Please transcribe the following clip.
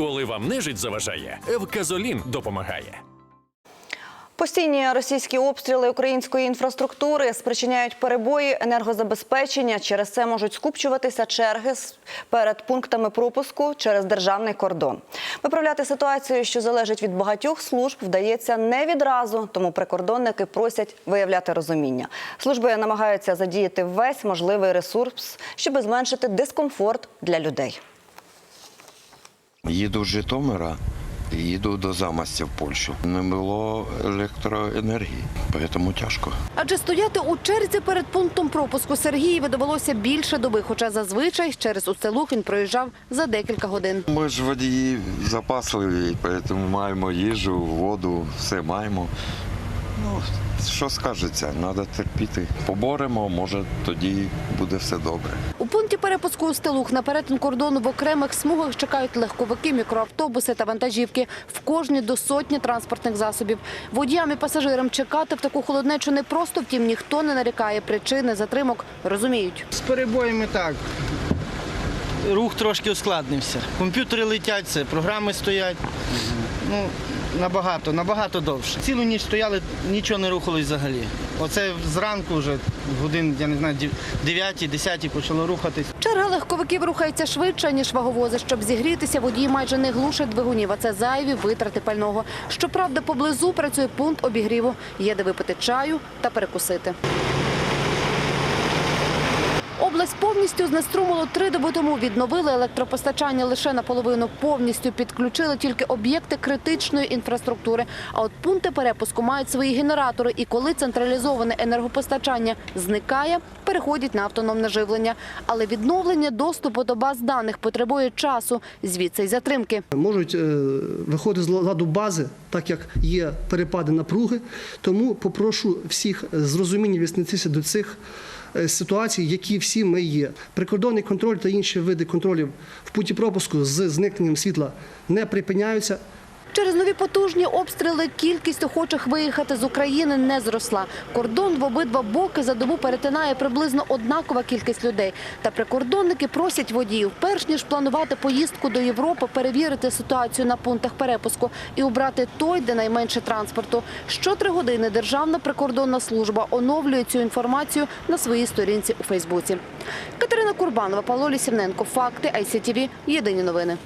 Коли вам нежить заважає, Евказолін допомагає. Постійні російські обстріли української інфраструктури спричиняють перебої енергозабезпечення. Через це можуть скупчуватися черги перед пунктами пропуску через державний кордон. Виправляти ситуацію, що залежить від багатьох служб, вдається не відразу, тому прикордонники просять виявляти розуміння. Служби намагаються задіяти весь можливий ресурс, щоб зменшити дискомфорт для людей. Їду з Житомира, їду до замостя в Польщу. Не було електроенергії, тому тяжко. Адже стояти у черзі перед пунктом пропуску Сергієві довелося більше доби, хоча зазвичай через Устилух він проїжджав за декілька годин. Ми ж водії запасливі, тому маємо їжу, воду, все маємо. Ну, що скажеться, треба терпіти. Поборемо, може тоді буде все добре. У пункті перепуску Устилух на перетин кордону в окремих смугах чекають легковики, мікроавтобуси та вантажівки. В кожній до сотні транспортних засобів. Водіям і пасажирам чекати в таку холоднечу не просто, втім ніхто не нарікає. Причини затримок розуміють. З перебоями так. Рух трошки ускладнився. Комп'ютери летять, це програми стоять. Ну, набагато, набагато довше. Цілу ніч стояли, нічого не рухалось взагалі. Оце зранку вже годин, я не знаю, 9-10 почало рухатись. Черга легковиків рухається швидше, ніж ваговози. Щоб зігрітися, водії майже не глушать двигунів, а це зайві витрати пального. Щоправда, поблизу працює пункт обігріву. Є де випити чаю та перекусити. Область повністю знеструмило три доби тому. Відновили електропостачання лише наполовину. Повністю підключили тільки об'єкти критичної інфраструктури. А от пункти перепуску мають свої генератори. І коли централізоване енергопостачання зникає, переходять на автономне живлення. Але відновлення доступу до баз даних потребує часу. Звідси й затримки. можуть е, виходити з ладу бази, так як є перепади напруги. Тому попрошу всіх з розумінням віднестися до цих ситуацій, які всі ми є. Прикордонний контроль та інші види контролів в путі пропуску з зникненням світла не припиняються. Через нові потужні обстріли кількість охочих виїхати з України не зросла. Кордон в обидва боки за добу перетинає приблизно однакова кількість людей. Та прикордонники просять водіїв, перш ніж планувати поїздку до Європи, перевірити ситуацію на пунктах перепуску і обрати той, де найменше транспорту. Що три години Державна прикордонна служба оновлює цю інформацію на своїй сторінці у Фейсбуці. Катерина Курбанова, Павло Лісівненко. Факти ICTV. Єдині новини.